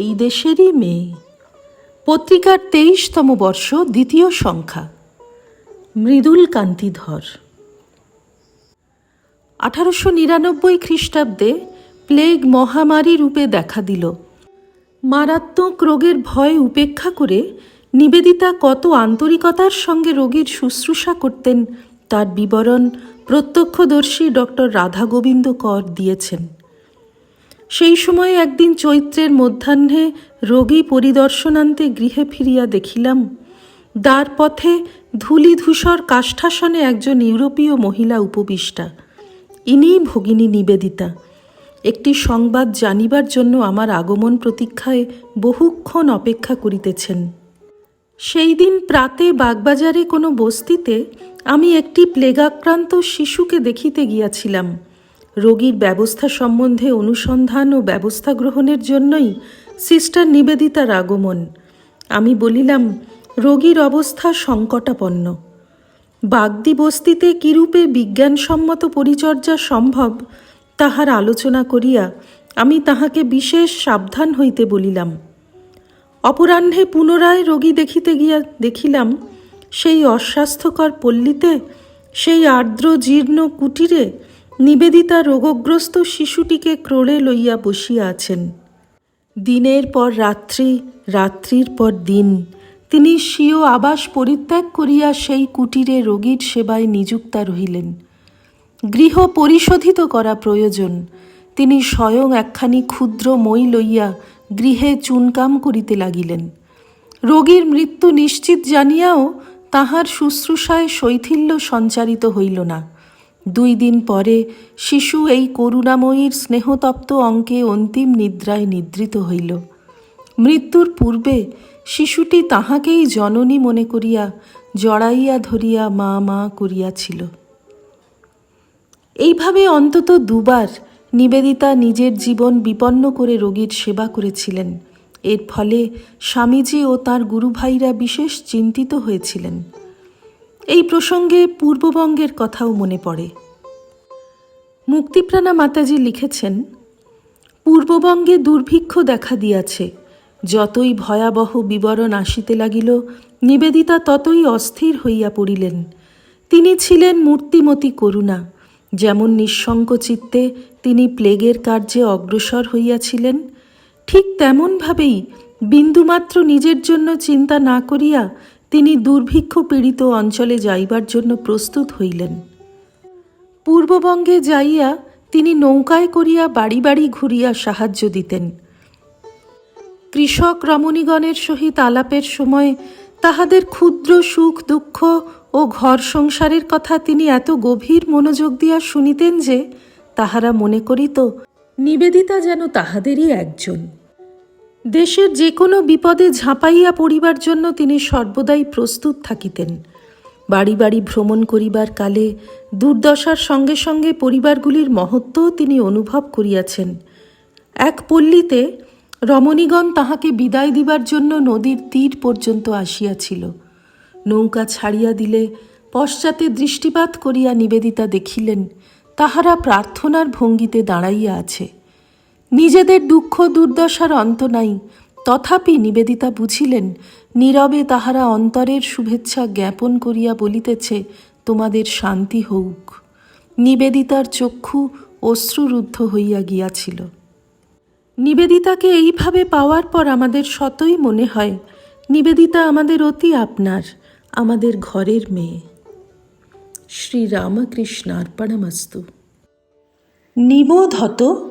এই দেশেরই মেয়ে। পত্রিকার তেইশতম বর্ষ দ্বিতীয় সংখ্যা। মৃদুল কান্তিধর। আঠারোশো নিরানব্বই খ্রিস্টাব্দে প্লেগ মহামারী রূপে দেখা দিল। মারাত্মক রোগের ভয় উপেক্ষা করে নিবেদিতা কত আন্তরিকতার সঙ্গে রোগীর শুশ্রূষা করতেন, তার বিবরণ প্রত্যক্ষদর্শী ডক্টর রাধা গোবিন্দ কর দিয়েছেন। সেই সময় একদিন চৈত্রের মধ্যাহ্নে রোগী পরিদর্শনান্তে গৃহে ফিরিয়া দেখিলাম, দ্বার পথে ধূলি ধূসর কাষ্ঠাসনে একজন ইউরোপীয় মহিলা উপবিষ্টা ইনিই ভগিনী নিবেদিতা। একটি সংবাদ জানিবার জন্য আমার আগমন প্রতীক্ষায় বহুক্ষণ অপেক্ষা করিতেছেন। সেই দিন প্রাতে বাগবাজারে কোনো বস্তিতে আমি একটি প্লেগাক্রান্ত শিশুকে দেখিতে গিয়াছিলাম। রোগীর ব্যবস্থা সম্বন্ধে অনুসন্ধান ও ব্যবস্থা গ্রহণের জন্যই সিস্টার নিবেদিতার আগমন। আমি বলিলাম, রোগীর অবস্থা সংকটাপন্ন। বাগদি বস্তিতে কিরূপে বিজ্ঞানসম্মত পরিচর্যা সম্ভব তাহার আলোচনা করিয়া আমি তাহাকে বিশেষ সাবধান হইতে বলিলাম। অপরাহ্নে পুনরায় রোগী দেখিতে গিয়া দেখিলাম, সেই অস্বাস্থ্যকর পল্লীতে সেই আর্দ্র জীর্ণ কুটিরে নিবেদিতা রোগগ্রস্ত শিশুটিকে ক্রোড়ে লইয়া বসিয়া আছেন। দিনের পর রাত্রি, রাত্রির পর দিন। তিনি স্বীয় আবাস পরিত্যাগ করিয়া সেই কুটিরে রোগীর সেবায় নিযুক্তা রহিলেন। গৃহ পরিশোধিত করা প্রয়োজন। তিনি স্বয়ং একখানি ক্ষুদ্র মই লইয়া গৃহে চুনকাম করিতে লাগিলেন। রোগীর মৃত্যু নিশ্চিত জানিয়াও তাহার শুশ্রূষায় শৈথিল্য সঞ্চারিত হইল না। দুই দিন পরে শিশু এই করুণাময়ীর স্নেহতপ্ত অঙ্কে অন্তিম নিদ্রায় নিদ্রিত হইল। মৃত্যুর পূর্বে শিশুটি তাহাকেই জননী মনে করিয়া জড়াইয়া ধরিয়া মা মা করিয়াছিল। এইভাবে অন্তত দুবার নিবেদিতা নিজের জীবন বিপন্ন করে রোগীর সেবা করেছিলেন। এর ফলে স্বামীজি ও তার গুরুভাইরা বিশেষ চিন্তিত হয়েছিলেন। এই প্রসঙ্গে পূর্ববঙ্গের কথাও মনে পড়ে। মুক্তিপ্রাণা মাতাজি লিখেছেন, পূর্ববঙ্গে দুর্ভিক্ষ দেখা দিয়াছে। যতই ভয়াবহ বিবরণ আসিতে লাগিল, নিবেদিতা ততই অস্থির হইয়া পড়িলেন। তিনি ছিলেন মূর্তিমতী করুণা। যেমন নিঃসঙ্ক চিত্তে তিনি প্লেগের কার্যে অগ্রসর হইয়াছিলেন, ঠিক তেমনভাবেই বিন্দুমাত্র নিজের জন্য চিন্তা না করিয়া তিনি দুর্ভিক্ষ পীড়িত অঞ্চলে যাইবার জন্য প্রস্তুত হইলেন। পূর্ববঙ্গে যাইয়া তিনি নৌকায় করিয়া বাড়ি বাড়ি ঘুরিয়া সাহায্য দিতেন। কৃষক রমণীগণের সহিত আলাপের সময় তাহাদের ক্ষুদ্র সুখ, দুঃখ ও ঘর সংসারের কথা তিনি এত গভীর মনোযোগ দিয়া শুনিতেন যে তাহারা মনে করিত, নিবেদিতা যেন তাহাদেরই একজন। দেশের যে কোনো বিপদে ঝাঁপাইয়া পড়িবার জন্য তিনি সর্বদাই প্রস্তুত থাকিতেন। বাড়ি বাড়ি ভ্রমণ করিবার কালে দুর্দশার সঙ্গে সঙ্গে পরিবারগুলির মহত্বও তিনি অনুভব করিয়াছেন। এক পল্লীতে রমণীগণ তাহাকে বিদায় দিবার জন্য নদীর তীর পর্যন্ত আসিয়াছিল। নৌকা ছাড়িয়া দিলে পশ্চাতে দৃষ্টিপাত করিয়া নিবেদিতা দেখিলেন, তাহারা প্রার্থনার ভঙ্গিতে দাঁড়াইয়া আছে। নিজেদের দুঃখ দুর্দশার অন্ত নাই। তথাপি নিবেদিতা বুঝিলেন, নীরবে তাহারা অন্তরের শুভেচ্ছা জ্ঞাপন করিয়া বলিতেছে, তোমাদের শান্তি হউক। নিবেদিতার চক্ষু অশ্রুরুদ্ধ হইয়া গিয়াছিল। নিবেদিতাকে এইভাবে পাওয়ার পর আমাদের শতই মনে হয়, নিবেদিতা আমাদের অতি আপনার, আমাদের ঘরের মেয়ে। শ্রী রামকৃষ্ণার্পণমস্তু নিবোধত